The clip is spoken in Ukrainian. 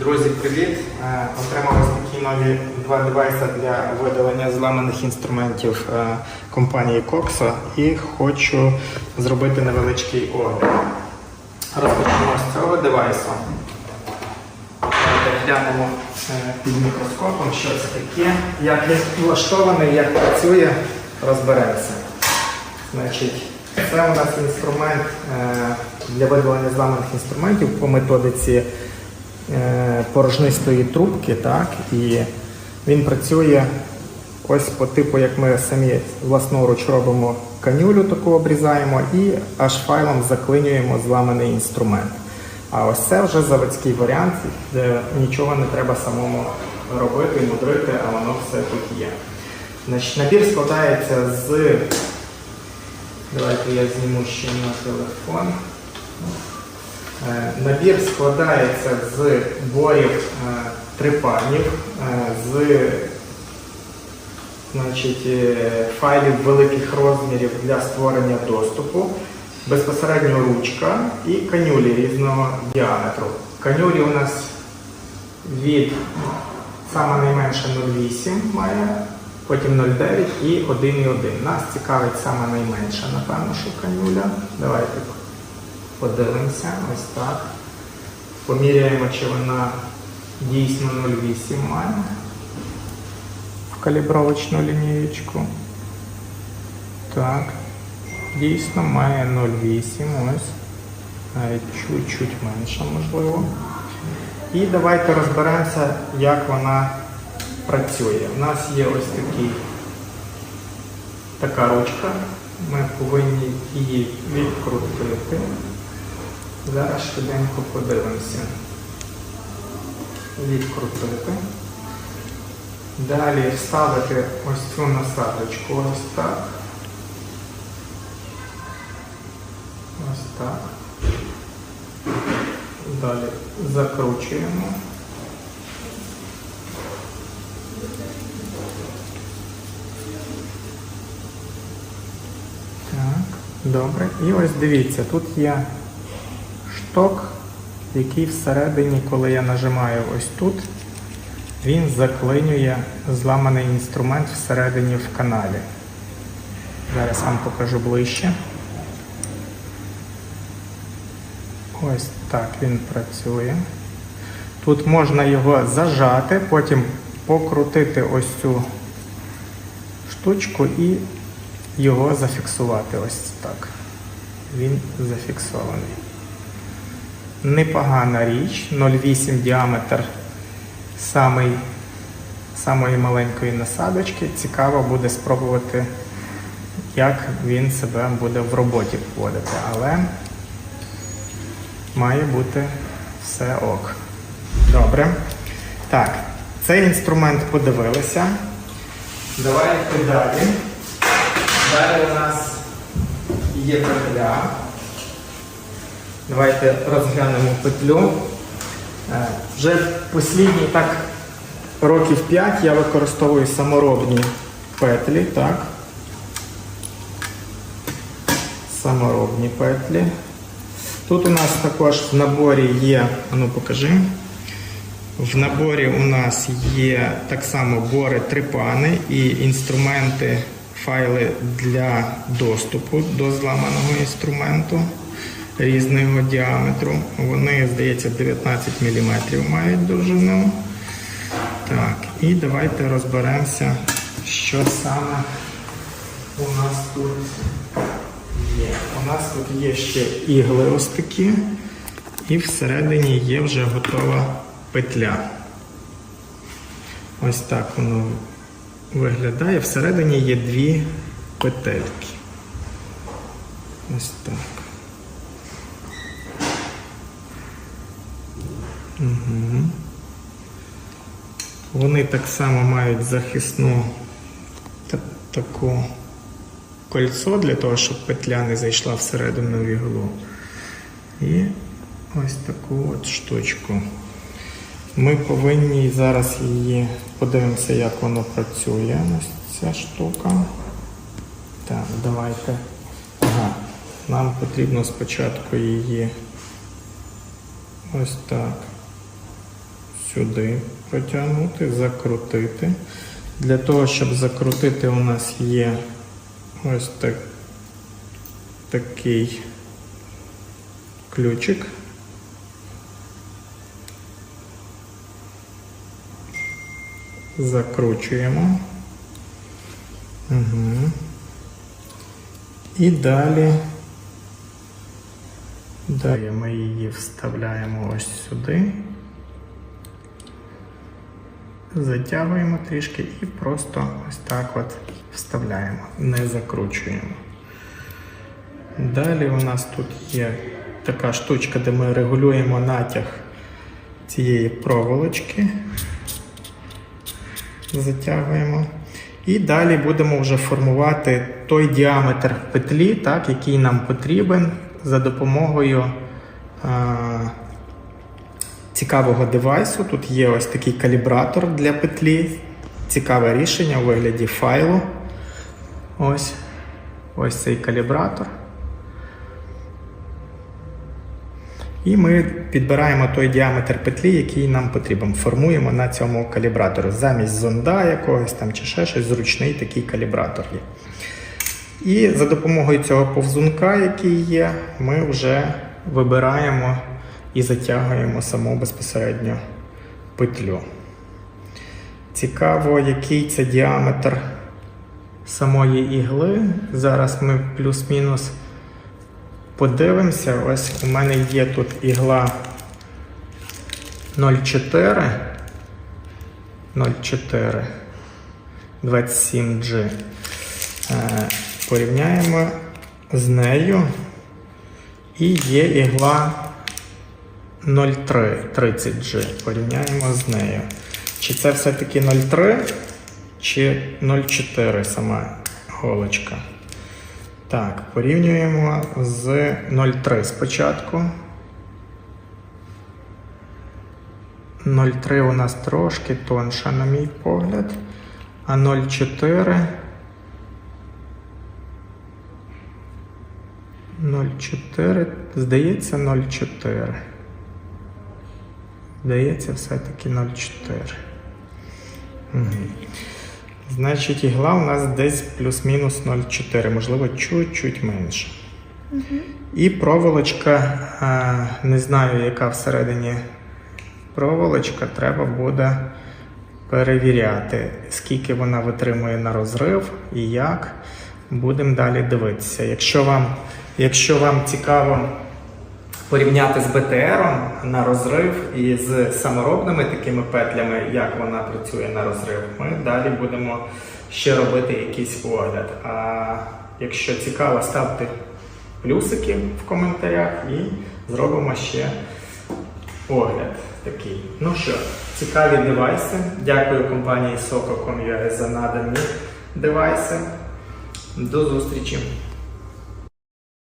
Друзі, привіт! Е, Отримав ось такі нові два девайси для видалення зламаних інструментів е, компанії Coxo і хочу зробити невеличкий огляд. Розпочнемо з цього девайсу. Глянемо е, під мікроскопом, що це таке, як він влаштований, як працює, розберемося. Значить, це у нас інструмент для видалення зламаних інструментів по методиці порожнистої трубки, так, і він працює ось по типу, як ми самі власноруч робимо канюлю, таку обрізаємо і аж файлом заклинюємо зламаний інструмент. А ось це вже заводський варіант, де нічого не треба самому робити, мудрити, а воно все тут є. Значить, набір складається з Давайте я зніму ще на телефон. Е, Набір складається з борів е, трипанів, е, з значить, файлів великих розмірів для створення доступу, безпосередньо ручка і канюлі різного діаметру. Канюлі у нас від саме найменше 0,8 має, потім 0,9 і 1,1. Нас цікавить саме найменша, напевно, що канюля. Давайте подивимося, ось так. Поміряємо, чи вона дійсно 0,8 має в калібровочну лінієчку. Так, дійсно має 0,8, ось. Навіть чуть-чуть менше, можливо. І давайте розберемося, як вона працює. У нас є ось такий, така ручка. Ми повинні її відкрутити. Зараз швиденько подивимося. Відкрутити. Далі вставити ось цю насадочку ось так. Ось так. Далі закручуємо. Так, добре. І ось дивіться, тут є шток, який всередині, коли я нажимаю ось тут, він заклинює зламаний інструмент всередині в каналі. Зараз вам покажу ближче. Ось так він працює. Тут можна його зажати, потім покрутити ось цю штучку і його зафіксувати ось так. Він зафіксований. Непогана річ, 0,8 діаметр самий, самої маленької насадочки. Цікаво буде спробувати, як він себе буде в роботі поводити. Але має бути все ок. Добре. Так, цей інструмент подивилися. Давайте далі. Далі у нас є петля. Давайте розглянемо петлю. Е, Вже послідні так років 5 я використовую саморобні петлі, так. Саморобні петлі. Тут у нас також в наборі є, ну покажи. В наборі у нас є так само бори трипани і інструменти, файли для доступу до зламаного інструменту різного діаметру. Вони, здається, 19 мм мають довжину. Так, і давайте розберемося, що саме у нас тут є. У нас тут є ще ігли ось такі, і всередині є вже готова петля. Ось так воно виглядає. Всередині є дві петельки. Ось так. Угу. Вони так само мають захисну та- таку кольцо для того, щоб петля не зайшла всередину в іглу. І ось таку от штучку. Ми повинні зараз її подивимося, як воно працює. Ось ця штука. Так, давайте. Ага. Нам потрібно спочатку її ось так сюди протягнути, закрутити. Для того, щоб закрутити, у нас є ось так, такий ключик. Закручуємо. Угу. І далі, далі ми її вставляємо ось сюди. Затягуємо трішки і просто ось так от вставляємо, не закручуємо. Далі у нас тут є така штучка, де ми регулюємо натяг цієї проволочки. Затягуємо. І далі будемо вже формувати той діаметр в петлі, так, який нам потрібен за допомогою цікавого девайсу. Тут є ось такий калібратор для петлі. Цікаве рішення у вигляді файлу. Ось, ось цей калібратор. І ми підбираємо той діаметр петлі, який нам потрібен. Формуємо на цьому калібраторі. Замість зонда якогось там чи ще щось зручний такий калібратор є. І за допомогою цього повзунка, який є, ми вже вибираємо і затягуємо саму безпосередньо петлю. Цікаво, який це діаметр самої ігли. Зараз ми плюс-мінус подивимося. Ось у мене є тут ігла 0,4. 0,4 27G. Е, Порівняємо з нею. І є ігла 0,3 30G. Порівняємо з нею. Чи це все-таки 0,3 чи 0,4 сама голочка? Так, порівнюємо з 0,3 спочатку. 0,3 у нас трошки тонша, на мій погляд. А 0,4. 0,4. Здається, 0,4. Здається, все-таки 0,4. Угу. Значить, ігла у нас десь плюс-мінус 0,4, можливо, чуть-чуть менше. І проволочка, е, не знаю, яка всередині проволочка, треба буде перевіряти, скільки вона витримує на розрив і як. Будемо далі дивитися. Якщо вам, якщо вам цікаво порівняти з БТРом на розрив і з саморобними такими петлями, як вона працює на розрив, ми далі будемо ще робити якийсь огляд. А якщо цікаво, ставте плюсики в коментарях і зробимо ще огляд такий. Ну що, цікаві девайси. Дякую компанії Soko.com.ua за надані девайси. До зустрічі!